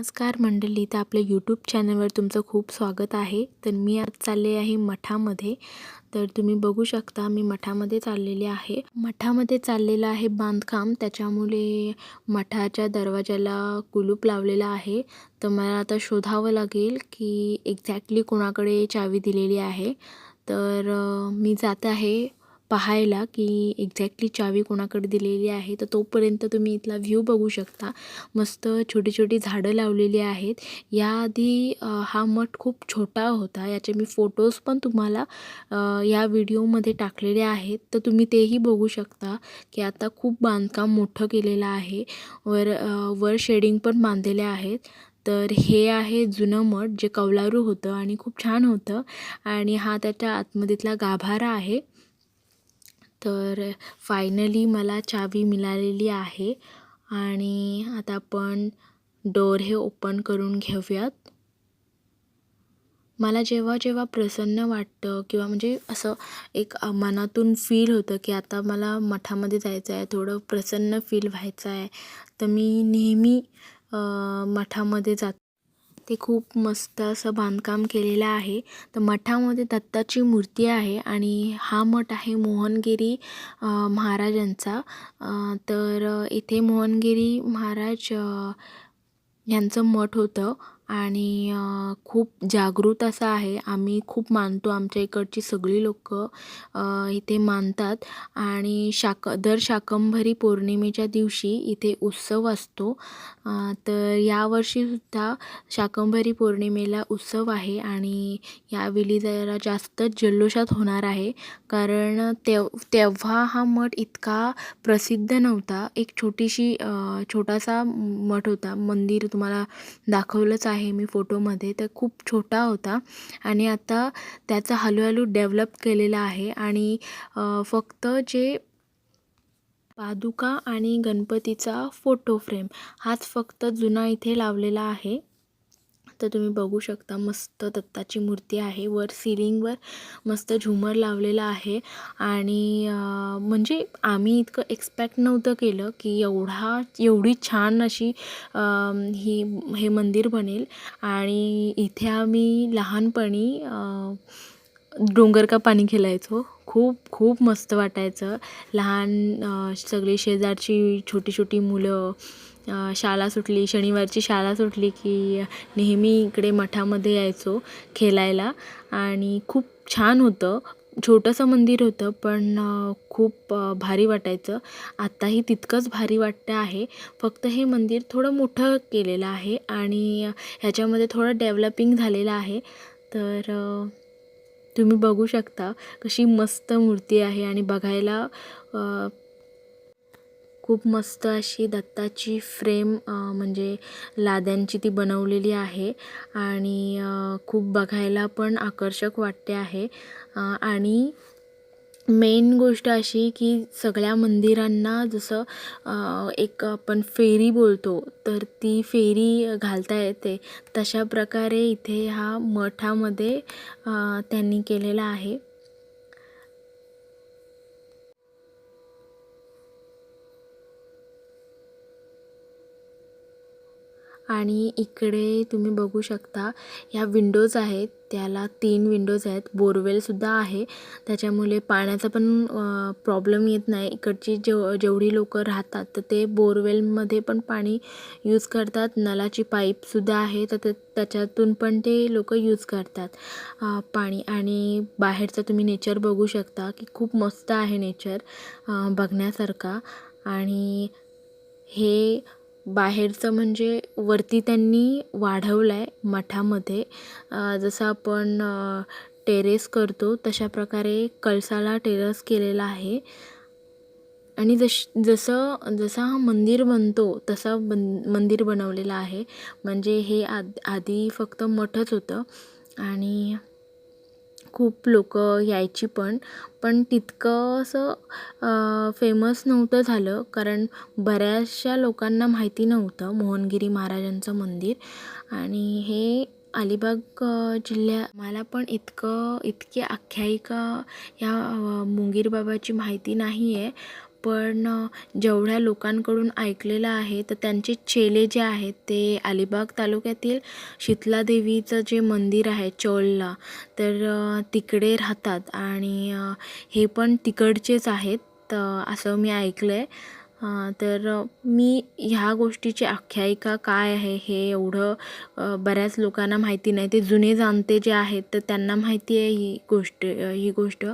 नमस्कार मंडळी तर आपल्या यूट्यूब चॅनलवर तुमचं खूप स्वागत आहे. तर मी आज चालले आहे मठामध्ये. तर तुम्ही बघू शकता मी मठामध्ये चाललेले आहे. मठामध्ये चाललेलं आहे बांधकाम. त्याच्यामुळे मठाच्या दरवाजाला कुलूप लावलेला आहे. तर मला आता शोधावं लागेल की एक्झॅक्टली कोणाकडे चावी दिलेली आहे. तर मी जात आहे पाहायला की एक्झॅक्टली चावी कोणाकडे दिलेली आहे तर तोपर्यंत तुम्ही इथला व्ह्यू बघू शकता. मस्त छोटी छोटी झाडं लावलेली आहेत. याआधी हा मठ खूप छोटा होता. याचे मी फोटोज पण तुम्हाला या व्हिडिओमध्ये टाकलेले आहेत. तर तुम्ही तेही बघू शकता की आता खूप बांधकाम मोठं केलेलं आहे. वर वर शेडिंग पण बांधलेले आहेत. तर हे आहे जुनं मठ जे कौलारू होतं आणि खूप छान होतं. आणि हा त्याच्या आतमधीतला गाभारा आहे. तर फायनली मला चावी मिळालेली आहे. आणि आता आपण डोर हे ओपन करून घेऊयात. मला जेव्हा जेव्हा प्रसन्न वाटतं किंवा म्हणजे असं एक मनातून फील होतं की आता मला मठामध्ये जायचं आहे थोडं प्रसन्न फील व्हायचं आहे तर मी नेहमी मठामध्ये जात. ते खूप मस्त असं बांधकाम केलेलं आहे. तर मठामध्ये दत्ताची मूर्ती आहे आणि हा मठ आहे मोहनगिरी महाराजांचा. तर इथे मोहनगिरी महाराज यांचं मठ होतं. आणि खूप जागृत असं आहे. आम्ही खूप मानतो आमच्या इकडची सगळी लोकं इथे मानतात. आणि शाक दर शाकंभरी पौर्णिमेच्या दिवशी इथे उत्सव असतो. तर यावर्षीसुद्धा शाकंभरी पौर्णिमेला उत्सव आहे आणि यावेळी जरा जास्तच जल्लोषात होणार आहे. कारण तेव तेव्हा हा मठ इतका प्रसिद्ध नव्हता. एक छोटीशी छोटासा मठ होता. मंदिर तुम्हाला दाखवलंच आहे. आहे मी फोटोमध्ये. तर खूप छोटा होता. आणि आता त्याचा हळूहळू डेव्हलप केलेला आहे. आणि फक्त जे पादुका आणि गणपतीचा फोटो फ्रेम हाच फक्त जुना इथे लावलेला आहे. तर तुम्ही बघू शकता मस्त दत्ताची मूर्ती आहे. वर सिलिंगवर मस्त झुमर लावलेला आहे. आणि म्हणजे आम्ही इतकं एक्सपेक्ट नव्हतं केलं की एवढा एवढी छान अशी ही हे मंदिर बनेल. आणि इथे आम्ही लहानपणी डोंगर का पाणी खेळायचो. खूप खूप मस्त वाटायचं. लहान सगळी शेजारची छोटी छोटी मुलं शाळा सुटली शनिवारची शाळा सुटली की नेहमी इकडे मठामध्ये यायचो खेळायला आणि खूप छान होतं. छोटंसं मंदिर होतं पण खूप भारी वाटायचं. आत्ताही तितकंच भारी वाटतं आहे. फक्त हे मंदिर थोडं मोठं केलेलं आहे आणि ह्याच्यामध्ये थोडं डेव्हलपिंग झालेलं आहे. तर तुम्ही बघू शकता कशी मस्त मूर्ती आहे आणि बघायला खूप मस्त अशी दत्ताची फ्रेम म्हणजे लाद्यांची ती बनवलेली आहे. आणि खूप बघायला पण आकर्षक वाटते आहे. आणि मेन गोष्ट अशी की सगळ्या मंदिरांना जसं एक आपण फेरी बोलतो तर ती फेरी घालता येते. तशा प्रकारे इथे हा मठामध्ये त्यांनी केलेला आहे. आणि इकडे तुम्ही बघू शकता ह्या विंडोज आहेत त्याला तीन विंडोज आहेत. बोरवेलसुद्धा आहे. त्याच्यामुळे पाण्याचा पण प्रॉब्लेम येत नाही. इकडची जेव जेवढी लोकं राहतात तर ते बोरवेलमध्ये पण पाणी यूज करतात. नळाची पाईपसुद्धा आहे तर त्याच्यातून पण ते लोकं यूज करतात पाणी. आणि बाहेरचं तुम्ही नेचर बघू शकता की खूप मस्त आहे नेचर बघण्यासारखा. आणि हे बाहेरचं म्हणजे वरती त्यांनी वाढवलं आहे मठामध्ये जसं आपण टेरेस करतो तशा प्रकारे कळसाला टेरेस केलेला आहे. आणि जश जसं जसा हा मंदिर बनतो तसा बन मंदिर बनवलेलं आहे. म्हणजे हे आद आधी फक्त मठच होतं. आणि खूप लोक यायची पण पण तितकं असं फेमस नव्हतं झालं. कारण बऱ्याचशा लोकांना माहिती नव्हतं मोहनगिरी महाराजांचं मंदिर. आणि हे अलिबाग जिल्ह्या मला पण इतकं इतकी आख्यायिका ह्या मुंगीरबाबाची मुंगीर बाबाची माहिती नाही आहे पण जेवढ्या लोकांकडून ऐकलेलं आहे तर त्यांचे चेले जे आहेत ते अलिबाग तालुक्यातील शीतलादेवीचं जे मंदिर आहे चौलला तर तिकडे राहतात. आणि हे पण तिकडचेच आहेत असं मी ऐकलं आहे तर मी ह्या गोष्टीची आख्यायिका काय आहे हे एवढं बऱ्याच लोकांना माहिती नाही. ते जुने जाणते जे आहेत तर त्यांना माहिती आहे ही गोष्ट ही गोष्ट.